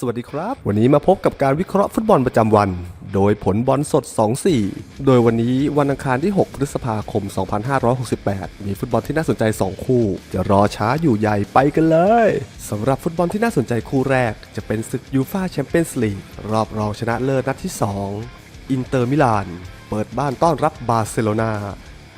สวัสดีครับ วันนี้มาพบกับการวิเคราะห์ฟุตบอลประจำวัน โดยผลบอลสด 2-4 โดยวันนี้วันอังคารที่ 6 พฤษภาคม 2568 มีฟุตบอลที่น่าสนใจ 2 คู่ จะรอช้าอยู่ใหญ่ไปกันเลยสำหรับฟุตบอลที่น่าสนใจคู่แรก จะเป็นศึกยูฟาแชมเปี้ยนส์ลีกรอบรองชนะเลิศนัดที่ 2 อินเตอร์มิลาน เปิดบ้านต้อนรับบาร์เซโลนา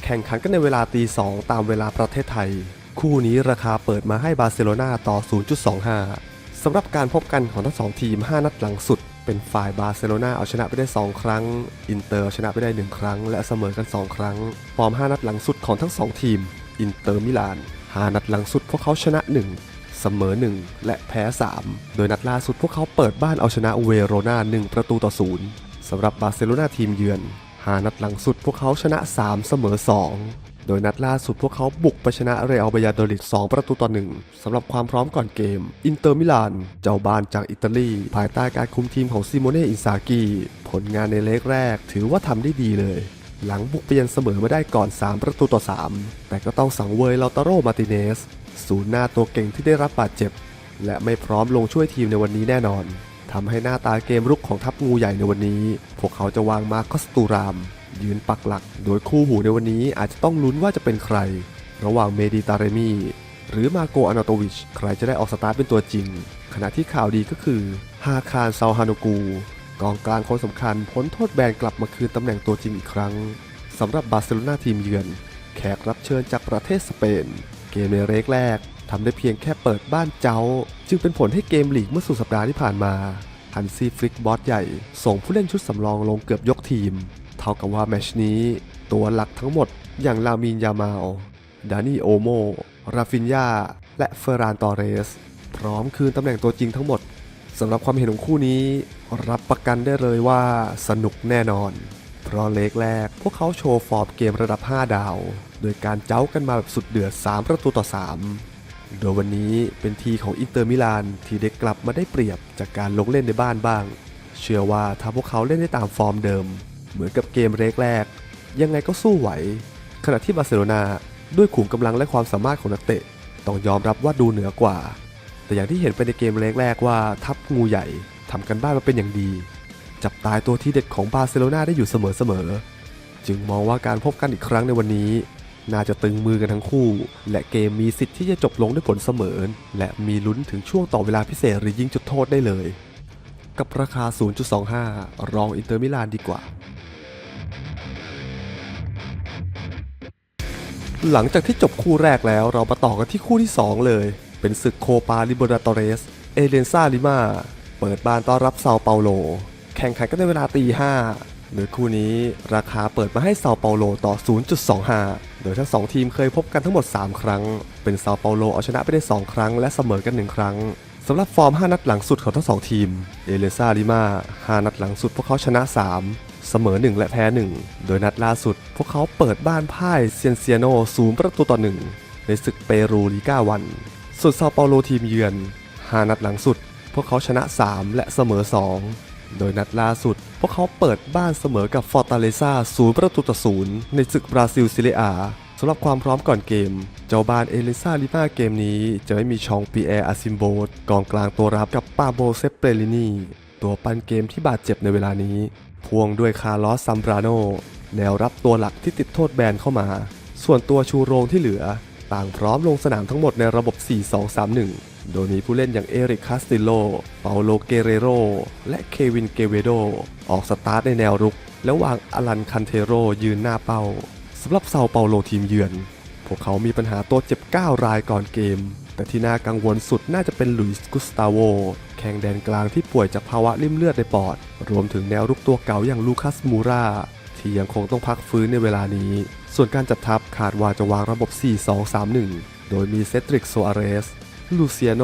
แข่งขันกันในเวลาตี 2 ตามเวลาประเทศไทย คู่นี้ราคาเปิดมาให้บาร์เซโลนาต่อ 0.25 สำหรับการพบกันของทั้งสองทีม 5 นัดหลังสุด เป็นฝ่ายบาร์เซโลนาเอาชนะไปได้ 2 ครั้ง อินเตอร์เอาชนะไปได้ 1 ครั้ง และเสมอกัน 2 ครั้ง ฟอร์ม 5 นัดหลังสุดของทั้ง 2 ทีม อินเตอร์มิลาน 5 นัดหลังสุดพวกเขาชนะ 1 เสมอ 1 และแพ้ 3 โดยนัดล่าสุดพวกเขาเปิดบ้านเอาชนะเวโรนา1 ประตูต่อ0สำหรับ บาร์เซโลนาทีมเยือน 5 นัดหลังสุดพวกเขาชนะ 3 เสมอ 2 โดยนัดล่าสุดพวกเขาบุกไปชนะเรอัลบายาโดลิด2ประตูต่อ1สำหรับความพร้อมก่อนเกม อินเตอร์มิลาน เจ้าบ้านจากอิตาลี ภายใต้การคุมทีมของซิโมเน่อินซากิผลงานในเล็กแรก ถือว่าทำได้ดีเลย หลังบุกไปยันเสมอมาได้ก่อน 3 ประตูต่อ 3 แต่ก็ต้องสังเวยลาตาโรมาติเนสศูนย์หน้าตัวเก่งที่ได้รับบาดเจ็บ และไม่พร้อมลงช่วยทีมในวันนี้แน่นอนทำให้หน้าตาเกมรุกของทัพงูใหญ่ในวันนี้ พวกเขาจะวางมาร์คอสตูราม ยืนปักหลัก โดยคู่หูในวันนี้อาจจะต้องลุ้นว่าจะเป็นใคร ระหว่างเมดิตาเรมีหรือมาโกอานาโตวิช ใครจะได้ออกสตาร์ทเป็นตัวจริง ขณะที่ข่าวดีก็คือฮาคารซาฮานกู กองกลางคนสำคัญพ้นโทษแบนกลับมาคืนตำแหน่งตัวจริงอีกครั้งสำหรับบาร์เซโลนาทีมเยือน แขกรับเชิญจากประเทศสเปน เกมในเรกแรกทำได้เพียงแค่เปิดบ้านเจ้า จึงเป็นผลให้เกมลีกเมื่อสุดสัปดาห์ที่ผ่านมาฮันซีฟลิกบอสใหญ่ ส่งผู้เล่นชุดสำรองลงเกือบยกทีมากับว่าแมชนี้ตัวหลักทั้งหมดอย่างลามินยามาลดานี่โอโม ราฟินยา และเฟอร์รานตอเรส พร้อมคืนตำแหน่งตัวจริงทั้งหมดสำหรับความเห็นของคู่นี้ รับประกันได้เลยว่าสนุกแน่นอน เพราะเลกแรก พวกเขาโชว์ฟอร์มเกมระดับ 5 ดาว โดยการเจ้ากันมาแบบสุดเดือด 3 ประตูต่อ 3 โดยวันนี้เป็นทีของอินเตอร์มิลานที่ได้กลับมาได้เปรียบจากการลงเล่นในบ้านบ้าง เชื่อว่าถ้าพวกเขาเล่นได้ตามฟอร์มเดิม เหมือนกับเกมเรกแรกยังไงก็สู้ไหว ขณะที่บาร์เซโลนาด้วยขุมกำลังและความสามารถของนักเตะ ต้องยอมรับว่าดูเหนือกว่า แต่อย่างที่เห็นไปในเกมเรกแรกว่าทัพงูใหญ่ทำกันบ้านมาเป็นอย่างดี จับตายตัวที่เด็ดของบาร์เซโลนาได้อยู่เสมอๆจึงมองว่าการพบกันอีกครั้งในวันนี้น่าจะตึงมือกันทั้งคู่ และเกมมีสิทธิ์ที่จะจบลงด้วยผลเสมอ และมีลุ้นถึงช่วงต่อเวลาพิเศษหรือยิงจุดโทษได้เลย กับราคา 0.25 รองอินเตอร์มิลานดีกว่า หลังจากที่จบคู่แรกแล้วเรามาต่อกันที่คู่ที่ 2 เลย เป็นศึกโคปาลิบร์ตอเรส เอเลนซาลิมา เปิดบ้านต้อนรับเซาเปาโล แข่งขันกันในเวลาตี5โดยคู่นี้ราคาเปิดมาให้เซาเปาโลต่อ 0.25 โดยทั้ง 2 ทีมเคยพบกันทั้งหมด 3 ครั้ง เป็นเซาเปาโลเอาชนะไปได้ 2 ครั้งและเสมอกัน 1 ครั้งสำหรับฟอร์ม 5 นัดหลังสุดของทั้ง 2 ทีม เอเลนซาลิมา 5 นัดหลังสุดพวกเขาชนะ 3 เสมอ 1 และแพ้ 1 โดยนัดล่าสุด พวกเขาเปิดบ้านพ่ายเซียนเซียโนศูนย์ประตูต่อ1ในศึกเปรูลีกาวัน ส่วนซาเปาโลทีมเยือน 5 นัดหลังสุด พวกเขาชนะ 3 และเสมอ 2 โดยนัดล่าสุด พวกเขาเปิดบ้านเสมอกับฟอร์ตาเลซาศูนย์ประตูต่อศูนย์ในศึกบราซิลซิเลอาสำหรับความพร้อมก่อนเกม เจ้าบ้านเอลิซาลิมาเกมนี้จะไม่มีชองปีแอร์อาซิมโบตกองกลางตัวรับกับปาโบเซเปลินีตัวปั้นเกมที่บาดเจ็บในเวลานี้ พ่วงด้วยคาร์ลอสซัมบราโนแนวรับตัวหลักที่ติดโทษแบนเข้ามา ส่วนตัวชูโรงที่เหลือ ต่างพร้อมลงสนามทั้งหมดในระบบ 4-2-3-1 โดยมีผู้เล่นอย่างเอริกคาสติโล เปาโลเกเรโร และเควินเกเวโด ออกสตาร์ทในแนวรุก แล้ววางอลันคันเทโรยืนหน้าเป้าสำหรับเซาเปาโลทีมเยือน พวกเขามีปัญหาตัวเจ็บ 9 รายก่อนเกม แต่ที่น่ากังวลสุดน่าจะเป็นลุยส์กุสตาโวแข่งแดนกลางที่ป่วยจากภาวะริ่มเลือดในปอด รวมถึงแนวรุกตัวเก่าอย่างลูคัสมูราที่ยังคงต้องพักฟื้นในเวลานี้ ส่วนการจัดทัพขาดว่าจะวางระบบ 4-2-3-1 โดยมีเซตริกโซอาเรส ลูเซียโน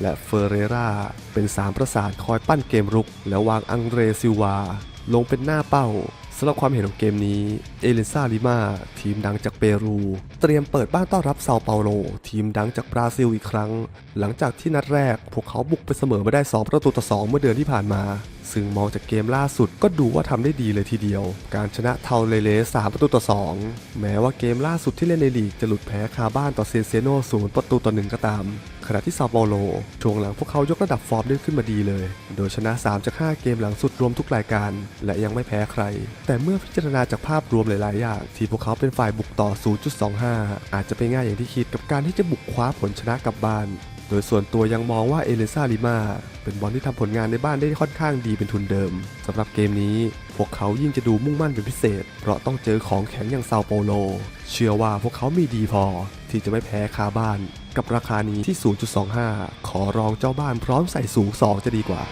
และเฟอร์เรราเป็น 3 ประสานคอยปั้นเกมรุก แล้ววางอังเดรซิวา ลงเป็นหน้าเป้า สำหรับความเห็นของเกมนี้ เอเลนซาลิมาทีมดังจากเปรู เตรียมเปิดบ้านต้อนรับเซาเปาโล ทีมดังจากบราซิลอีกครั้ง หลังจากที่นัดแรก พวกเขาบุกไปเสมอมาได้ 2 ประตูต่อ 2 เมื่อเดือนที่ผ่านมา ซึ่งมองจากเกมล่าสุดก็ดูว่าทำได้ดีเลยทีเดียว การชนะเทาเลเลส3ประตูต่อ 2 แม้ว่าเกมล่าสุดที่เล่นในลีกจะหลุดแพ้คาบ้านต่อเซนเซโนศูนย์ประตูต่อหนึ่งก็ตาม ขณะที่ซาเปาโลช่วงหลังพวกเขายกระดับฟอร์มได้ขึ้นมาดีเลย โดยชนะ 3 จาก 5 เกมหลังสุดรวมทุกรายการ และยังไม่แพ้ใคร แต่เมื่อพิจารณาจากภาพรวมหลาย ๆ อย่าง ที่พวกเขาเป็นฝ่ายบุกต่อ 0.25 อาจจะไม่ง่ายอย่างที่คิดกับการที่จะบุกคว้าผลชนะกลับบ้าน โดยส่วนตัวยังมองว่าเอเลซ่าลิมาเป็นบอลที่ทำผลงานในบ้านได้ค่อนข้างดีเป็นทุนเดิมสำหรับเกมนี้พวกเขายิ่งจะดูมุ่งมั่นเป็นพิเศษ เพราะต้องเจอของแข็งอย่างเซาโปโล เชื่อว่าพวกเขามีดีพอ ที่จะไม่แพ้คาบ้าน กับราคานี้ที่ 0.25 ขอรองเจ้าบ้านพร้อมใส่สูง 2 จะดีกว่า